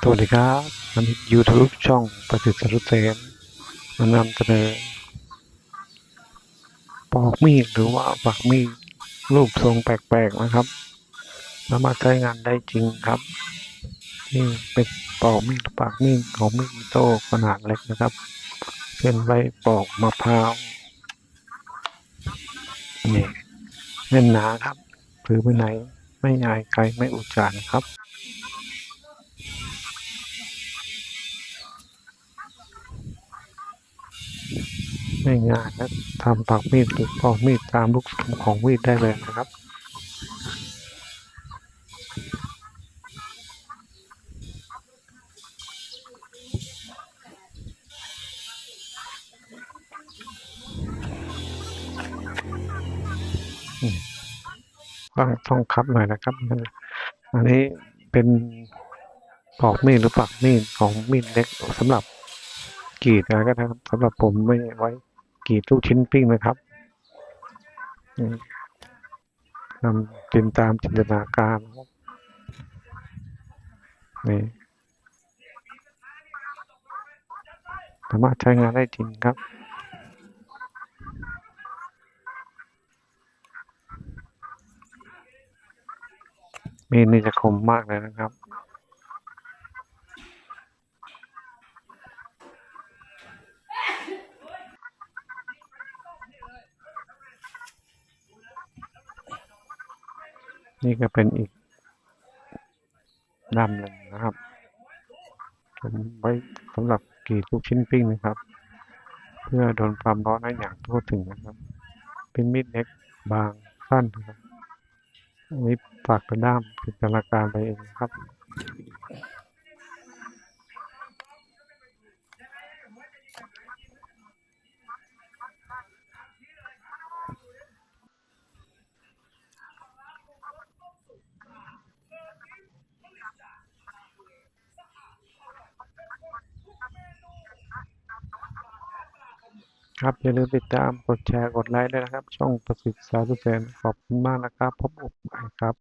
สวัสดีครับวันนี้ YouTube ช่องประสิทธิ์สรุเสนมานำเสนอปอกมีดหรือว่าปักมีดรูปทรงแปลกๆนะครับสามารถใช้งานได้จริงครับนี่เป็นปอกมีดปักมีดของมีดโต้ขนาดเล็กนะครับ เป็นใบปอกมะพร้าวนี่แน่นหนาครับถือไปไหนไม่อายใครไม่อุจจาระครับ ไม่ง่ายนะทำปากมีดหรือปอกมีดตามลูกศรของมีดได้เลยนะครับอืมต้องต้องคับหน่อยนะครับ อันนี้เป็นปอกมีดหรือปักมีดของมีดเล็กสำหรับกรีดอะก็ได้ครับสำหรับผมไม่ไว้ กรีดลูกชิ้นปิ้งนะครับอืมนำเป็นตามจินตนาการนี่สามารถใช้งานได้จริงครับมีดนี่จะคมมากเลยนะครับ นี่ก็เป็นอีกด้ามหนึ่งนะครับเป็นไว้สำหรับกรีดลูกชิ้นปิ้งนะครับ เพื่อโดนความร้อนได้อย่างทั่วถึงนะครับ เป็นมีดเล็กบางสั้นนะครับอันนี้ปากกระด้ามจินตนาการไปเองครับ ครับอย่าลืมติดตามกดแชร์กดไลค์ด้วยนะครับ ช่องประสิทธิ์สารสุเสนขอบคุณมากนะครับ พบกันใหม่ครับ